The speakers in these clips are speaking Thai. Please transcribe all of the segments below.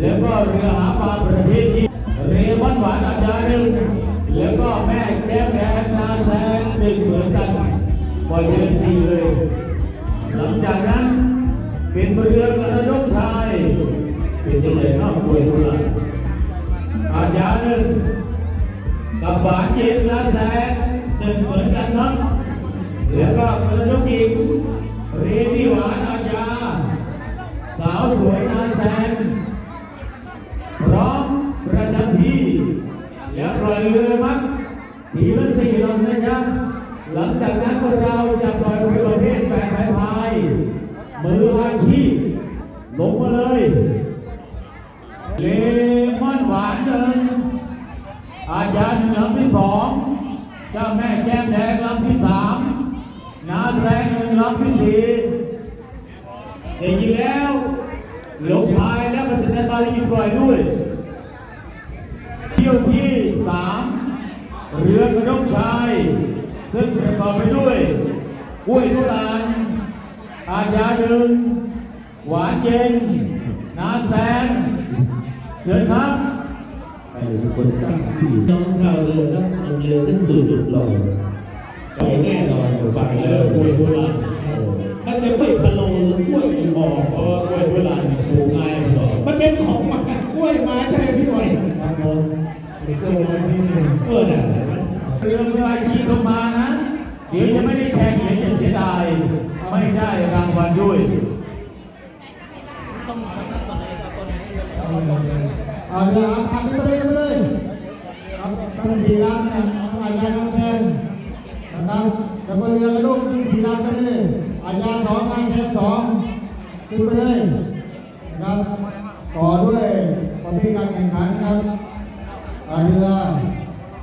แล้วก็เรือหาปลาประเภทที่เรือวันหวานอาจารย์หนึ่งแล้วก็แม่แก้วแดงนาแซงหนึ่งเหมือนกันปล่อยเรือสี่เลย หลังจากนั้นเป็นเรือกระดกชาย เป็นยังไงข้าวป่วยทุลันอาจารย์หนึ่งกับบานเจ็ดนาแซงหนึ่งเหมือนกันครับแล้วก็กระดกอีกเรนีหวานอาจารย์ สาวสวยนาแซงพร้อมประจำที่อย่าปล่อยเรือมั้งทีละสี่ลำนะครับหลังจากนั้นเราจะปล่อยเรือประเภทแปดสายพายมืออาชีพลงมาเลยเลมอนหวานหนึ่งอาจารย์ลำที่สองเจ้าแม่แก้มแดงลำที่สามนาแซงหนึ่งลำที่สี่ แต่จริงแล้วหลงพายและประสิทธิภาพยิงปล่อยด้วยเที่ยวที่สามเรือกระดกชาย ซึ่งประกอบไปด้วยกุ้ยทุลานอาญาดึง หวานเจนนาแซนเชิญครับไปทุกคนตั้งที่น้องเราเลยครับเอาเรือทั้งสู่จุดลอยไปแน่นอนไปไปเลเลิยกกกุ้ล้วยยทุลานมันจะกล้ วยออกเพราะว่ากล้วยทุลานเนี่ยปลูกง่ายกว่ามันเป็นของหมากกล้วยมาใช่ไหมพี่บอยครับผมมีกล้วยมาที่หนึ่งเออน่ะเรื่องรายชีเข้ามานะเดี๋ยวจะไม่ได้แข่งเดี๋ยวจะเสียดายไม่ได้รางวัลด้วยเอาเรืออัดไปเลยไปเลยครับเป็นสีล้านเนี่ยเอาอาญาน้องแซงนะครับแล้วก็เรือกระดูกขึ้นสีล้านไปเลยอาญาสองอาแซงสอง ขึ้นไปเลยนะครับต่อด้วยประเภทการแข่งขันครับอาเรือ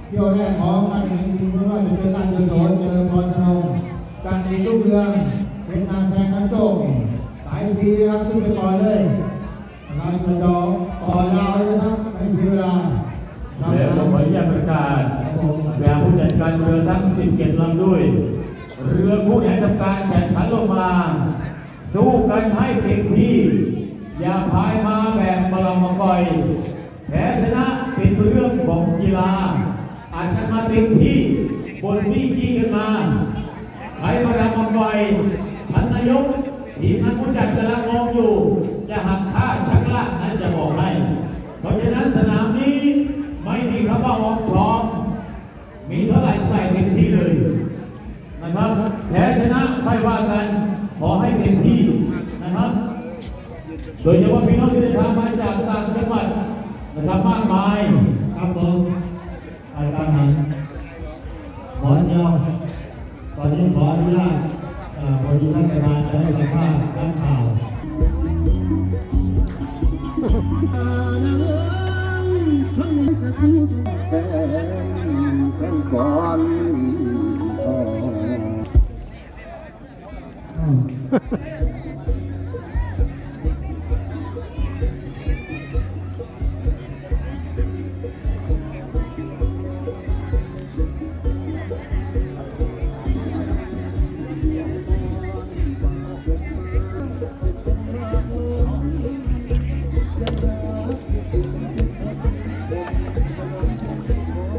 เที่ยวแรกของการแข่งขันไม่ว่าจะเป็นการเดินโสนเจอพรธนงการตีลูกเรือเป็นการแข่งขันโจงสายสีครับขึ้นไปก่อนเลยงานกระจอต่อยาวเลยนะครับไม่เสียเวลาแล้วก็ขออนุญาตประกาศแบบผู้จัดการเรือทั้ง 17ลำด้วย เรือผู้ใดทำการแข่งขันลงมา สู้กันให้เต็มที่ อย่าพายมาแบบมาลำมาก่อยแพ้ชนะเป็นเรื่องของกีฬาอาจจะมาเต็มที่บนวิ่งจี้กันมาใครมาดำมาบ่อยท่านนายกทีมงานผู้จัดกำลังมองอยู่ จะหักค่าชักลากนั้นจะบอกให้ เพราะฉะนั้นสนามนี้ไม่มีคำว่าออกชอม มีเท่าไหร่ใส่เต็มที่เลยนะครับแพ้ชนะไม่ว่ากัน ขอให้เต็มที่ นะครับ โดยเฉพาะพี่น้องที่เดินทางมาจากต่างจังหวัดนะครับมากมายครับผมอาจารย์หันหมอนยาวตอนนี้ขออนุญาตพอดีท่านประธาจะให้สัมภาษณ์นักข่าวเ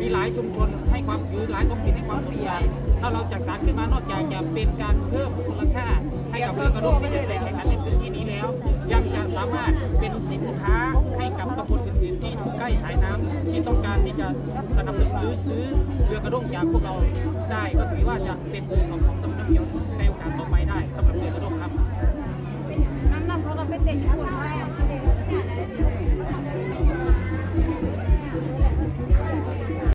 มีหลายชุมชนให้ความหรือหลายท้องถิ่นให้ความสนใจถ้าเราจัดสรรขึ้นมานอกจากจะเป็นการเพิ่มมูลค่าให้กับเรือกระด้งที่จะใช้แข่งขันในพื้นที่นี้แล้ว ยังจะสามารถเป็นสินค้าให้กับตำบลอื่นๆที่อยู่ใกล้สายน้ำที่ต้องการที่จะสนับสนุนหรือซื้อเรือกระด้งจากพวกเราได้ ก็ถือว่าจะเป็นตัวของของตำบลน้ำเขียวในโอกาสต่อ